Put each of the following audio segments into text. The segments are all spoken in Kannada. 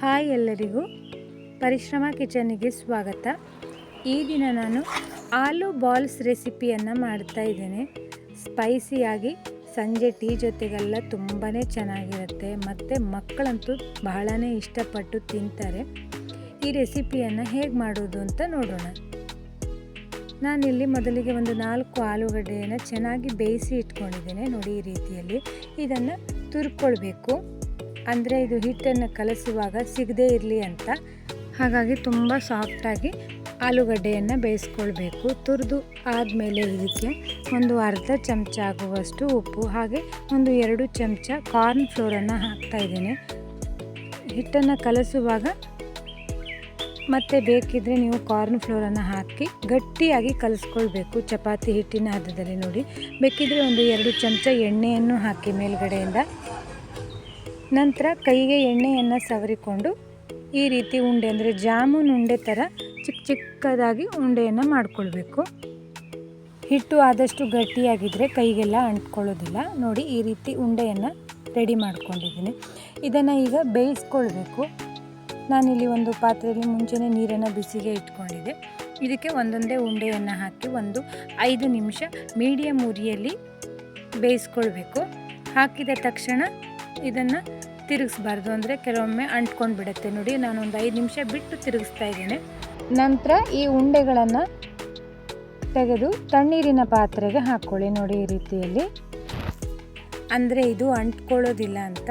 ಹಾಯ್ ಎಲ್ಲರಿಗೂ. ಪರಿಶ್ರಮ ಕಿಚನ್ನಿಗೆ ಸ್ವಾಗತ. ಈ ದಿನ ನಾನು ಆಲೂ ಬಾಲ್ಸ್ ರೆಸಿಪಿಯನ್ನು ಮಾಡ್ತಾ ಇದ್ದೇನೆ. ಸ್ಪೈಸಿಯಾಗಿ ಸಂಜೆ ಟೀ ಜೊತೆಗೆಲ್ಲ ತುಂಬಾ ಚೆನ್ನಾಗಿರುತ್ತೆ. ಮತ್ತು ಮಕ್ಕಳಂತೂ ಬಹಳನೇ ಇಷ್ಟಪಟ್ಟು ತಿಂತಾರೆ. ಈ ರೆಸಿಪಿಯನ್ನು ಹೇಗೆ ಮಾಡೋದು ಅಂತ ನೋಡೋಣ. ನಾನಿಲ್ಲಿ ಮೊದಲಿಗೆ ಒಂದು ನಾಲ್ಕು ಆಲೂಗಡ್ಡೆಯನ್ನು ಚೆನ್ನಾಗಿ ಬೇಯಿಸಿ ಇಟ್ಕೊಂಡಿದ್ದೇನೆ. ನೋಡಿ ಈ ರೀತಿಯಲ್ಲಿ ಇದನ್ನು ತುರ್ಕೊಳ್ಬೇಕು. ಅಂದರೆ ಇದು ಹಿಟ್ಟನ್ನು ಕಲಸುವಾಗ ಸಿಗದೇ ಇರಲಿ ಅಂತ. ಹಾಗಾಗಿ ತುಂಬ ಸಾಫ್ಟಾಗಿ ಆಲೂಗಡ್ಡೆಯನ್ನು ಬೇಯಿಸ್ಕೊಳ್ಬೇಕು. ತುರಿದು ಆದಮೇಲೆ ಇದಕ್ಕೆ ಒಂದು ಅರ್ಧ ಚಮಚ ಆಗುವಷ್ಟು ಉಪ್ಪು, ಹಾಗೆ ಒಂದು ಎರಡು ಚಮಚ ಕಾರ್ನ್ ಫ್ಲೋರನ್ನು ಹಾಕ್ತಾ ಇದ್ದೇನೆ. ಹಿಟ್ಟನ್ನು ಕಲಸುವಾಗ ಮತ್ತೆ ಬೇಕಿದ್ದರೆ ನೀವು ಕಾರ್ನ್ ಫ್ಲೋರನ್ನು ಹಾಕಿ ಗಟ್ಟಿಯಾಗಿ ಕಲಿಸ್ಕೊಳ್ಬೇಕು ಚಪಾತಿ ಹಿಟ್ಟಿನ ಹದದಲ್ಲಿ ನೋಡಿ. ಬೇಕಿದ್ದರೆ ಒಂದು ಎರಡು ಚಮಚ ಎಣ್ಣೆಯನ್ನು ಹಾಕಿ ಮೇಲ್ಗಡೆಯಿಂದ ನಂತರ ಕೈಗೆ ಎಣ್ಣೆಯನ್ನು ಸವರಿಕೊಂಡು ಈ ರೀತಿ ಉಂಡೆ ಅಂದರೆ ಜಾಮೂನ್ ಉಂಡೆ ಥರ ಚಿಕ್ಕ ಚಿಕ್ಕದಾಗಿ ಉಂಡೆಯನ್ನು ಮಾಡಿಕೊಳ್ಬೇಕು. ಹಿಟ್ಟು ಆದಷ್ಟು ಗಟ್ಟಿಯಾಗಿದ್ದರೆ ಕೈಗೆಲ್ಲ ಅಂಟ್ಕೊಳ್ಳೋದಿಲ್ಲ. ನೋಡಿ ಈ ರೀತಿ ಉಂಡೆಯನ್ನು ರೆಡಿ ಮಾಡ್ಕೊಂಡಿದ್ದೀನಿ. ಇದನ್ನು ಈಗ ಬೇಯಿಸ್ಕೊಳ್ಬೇಕು. ನಾನಿಲ್ಲಿ ಒಂದು ಪಾತ್ರೆಯಲ್ಲಿ ಮುಂಚೆನೇ ನೀರನ್ನು ಬಿಸಿಗೆ ಇಟ್ಕೊಂಡಿದ್ದೆ. ಇದಕ್ಕೆ ಒಂದೊಂದೇ ಉಂಡೆಯನ್ನು ಹಾಕಿ ಒಂದು ಐದು ನಿಮಿಷ ಮೀಡಿಯಮ್ ಉರಿಯಲ್ಲಿ ಬೇಯಿಸ್ಕೊಳ್ಬೇಕು. ಹಾಕಿದ ತಕ್ಷಣ ಇದನ್ನು ತಿರುಗಿಸ್ಬಾರ್ದು ಅಂದರೆ ಕೆಲವೊಮ್ಮೆ ಅಂಟ್ಕೊಂಡು ಬಿಡುತ್ತೆ ನೋಡಿ ನಾನು ಒಂದು ಐದು ನಿಮಿಷ ಬಿಟ್ಟು ತಿರುಗಿಸ್ತಾ ಇದ್ದೇನೆ. ನಂತರ ಈ ಉಂಡೆಗಳನ್ನು ತೆಗೆದು ತಣ್ಣೀರಿನ ಪಾತ್ರೆಗೆ ಹಾಕ್ಕೊಳ್ಳಿ ನೋಡಿ ಈ ರೀತಿಯಲ್ಲಿ. ಅಂದರೆ ಇದು ಅಂಟ್ಕೊಳ್ಳೋದಿಲ್ಲ ಅಂತ.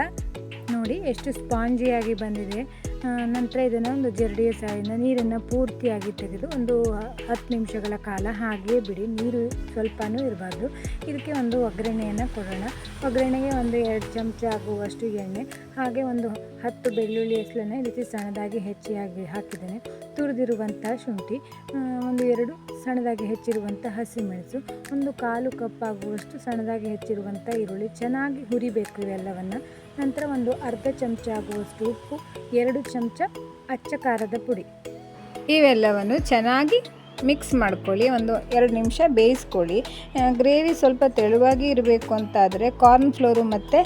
ನೋಡಿ ಎಷ್ಟು ಸ್ಪಾಂಜಿಯಾಗಿ ಬಂದಿದೆ. ನಂತರ ಇದನ್ನು ಒಂದು ಜರಡಿಯ ಸಹಾಯದಿಂದ ನೀರನ್ನು ಪೂರ್ತಿಯಾಗಿ ತೆಗೆದು ಒಂದು ಹತ್ತು ನಿಮಿಷಗಳ ಕಾಲ ಹಾಗೆಯೇ ಬಿಡಿ. ನೀರು ಸ್ವಲ್ಪನೂ ಇರಬಾರ್ದು. ಇದಕ್ಕೆ ಒಂದು ಒಗ್ಗರಣೆಯನ್ನು ಕೊಡೋಣ. ಒಗ್ಗರಣೆಗೆ ಒಂದು ಎರಡು ಚಮಚ ಆಗುವಷ್ಟು ಎಣ್ಣೆ, ಹಾಗೆ ಒಂದು ಹತ್ತು ಬೆಳ್ಳುಳ್ಳಿ ಹೆಸಲನ್ನು ಈ ರೀತಿ ಸಣ್ಣದಾಗಿ ಹೆಚ್ಚಿಯಾಗಿ ಹಾಕಿದ್ದೇನೆ. ತುರಿದಿರುವಂಥ ಶುಂಠಿ ಒಂದು ಎರಡು ಸಣ್ಣದಾಗಿ ಹೆಚ್ಚಿರುವಂಥ ಹಸಿಮೆಣಸು, ಒಂದು ಕಾಲು ಕಪ್ ಆಗುವಷ್ಟು ಸಣ್ಣದಾಗಿ ಹೆಚ್ಚಿರುವಂಥ ಈರುಳ್ಳಿ. ಚೆನ್ನಾಗಿ ಹುರಿಬೇಕು ಇವೆಲ್ಲವನ್ನು. ನಂತರ ಒಂದು ಅರ್ಧ ಚಮಚ ಆಗುವಷ್ಟು ಉಪ್ಪು, ಎರಡು ಚಮಚ ಅಚ್ಚ ಖಾರದ ಪುಡಿ. ಇವೆಲ್ಲವನ್ನು ಚೆನ್ನಾಗಿ ಮಿಕ್ಸ್ ಮಾಡ್ಕೊಳ್ಳಿ, ಒಂದು ಎರಡು ನಿಮಿಷ ಬೇಯಿಸ್ಕೊಳ್ಳಿ. ಗ್ರೇವಿ ಸ್ವಲ್ಪ ತೆಳುವಾಗಿ ಇರಬೇಕು ಅಂತಾದರೆ ಕಾರ್ನ್ ಫ್ಲೋರು ಮತ್ತು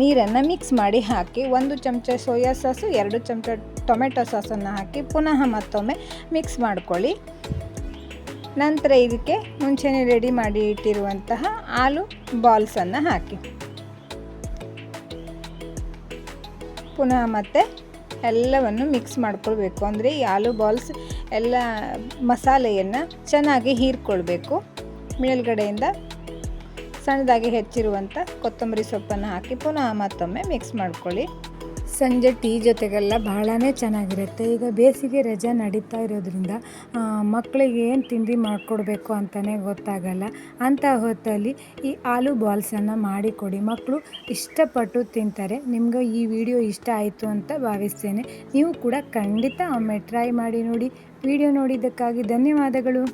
ನೀರನ್ನು ಮಿಕ್ಸ್ ಮಾಡಿ ಹಾಕಿ, ಒಂದು ಚಮಚ ಸೋಯಾ ಸಾಸು ಎರಡು ಚಮಚ ಟೊಮೆಟೊ ಸಾಸನ್ನು ಹಾಕಿ ಪುನಃ ಮತ್ತೊಮ್ಮೆ ಮಿಕ್ಸ್ ಮಾಡ್ಕೊಳ್ಳಿ. ನಂತರ ಇದಕ್ಕೆ ಮುಂಚೆನೇ ರೆಡಿ ಮಾಡಿ ಇಟ್ಟಿರುವಂತಹ ಆಲೂ ಬಾಲ್ಸನ್ನು ಹಾಕಿ. ಪುನಃ ಮತ್ತೆ ಎಲ್ಲವನ್ನು ಮಿಕ್ಸ್ ಮಾಡ್ಕೊಳ್ಬೇಕು. ಅಂದರೆ ಈ ಆಲೂ ಬಾಲ್ಸ್ ಎಲ್ಲ ಮಸಾಲೆಯನ್ನು ಚೆನ್ನಾಗಿ ಹೀರ್ಕೊಳ್ಬೇಕು. ಮೇಲ್ಗಡೆಯಿಂದ ಸಣ್ಣದಾಗಿ ಹೆಚ್ಚಿರುವಂಥ ಕೊತ್ತಂಬರಿ ಸೊಪ್ಪನ್ನು ಹಾಕಿ ಪುನಃ ಮತ್ತೊಮ್ಮೆ ಮಿಕ್ಸ್ ಮಾಡ್ಕೊಳ್ಳಿ. ಸಂಜೆ ಟೀ ಜೊತೆಗೆಲ್ಲ ಬಹಳನೇ ಚೆನ್ನಾಗಿರುತ್ತೆ. ಈಗ ಬೇಸಿಗೆ ರಜೆ ನಡೀತಾ ಇರೋದ್ರಿಂದ ಮಕ್ಕಳಿಗೆ ಏನು ತಿಂಡಿ ಮಾಡಿಕೊಡ್ಬೇಕು ಅಂತಲೇ ಗೊತ್ತಾಗಲ್ಲ. ಅಂಥ ಹೊತ್ತಲ್ಲಿ ಈ ಆಲೂ ಬಾಲ್ಸನ್ನು ಮಾಡಿಕೊಡಿ. ಮಕ್ಕಳು ಇಷ್ಟಪಟ್ಟು ತಿಂತಾರೆ. ನಿಮ್ಗೆ ಈ ವಿಡಿಯೋ ಇಷ್ಟ ಆಯಿತು ಅಂತ ಭಾವಿಸ್ತೇನೆ. ನೀವು ಕೂಡ ಖಂಡಿತ ಒಮ್ಮೆ ಟ್ರೈ ಮಾಡಿ ನೋಡಿ. ವಿಡಿಯೋ ನೋಡಿದ್ದಕ್ಕಾಗಿ ಧನ್ಯವಾದಗಳು.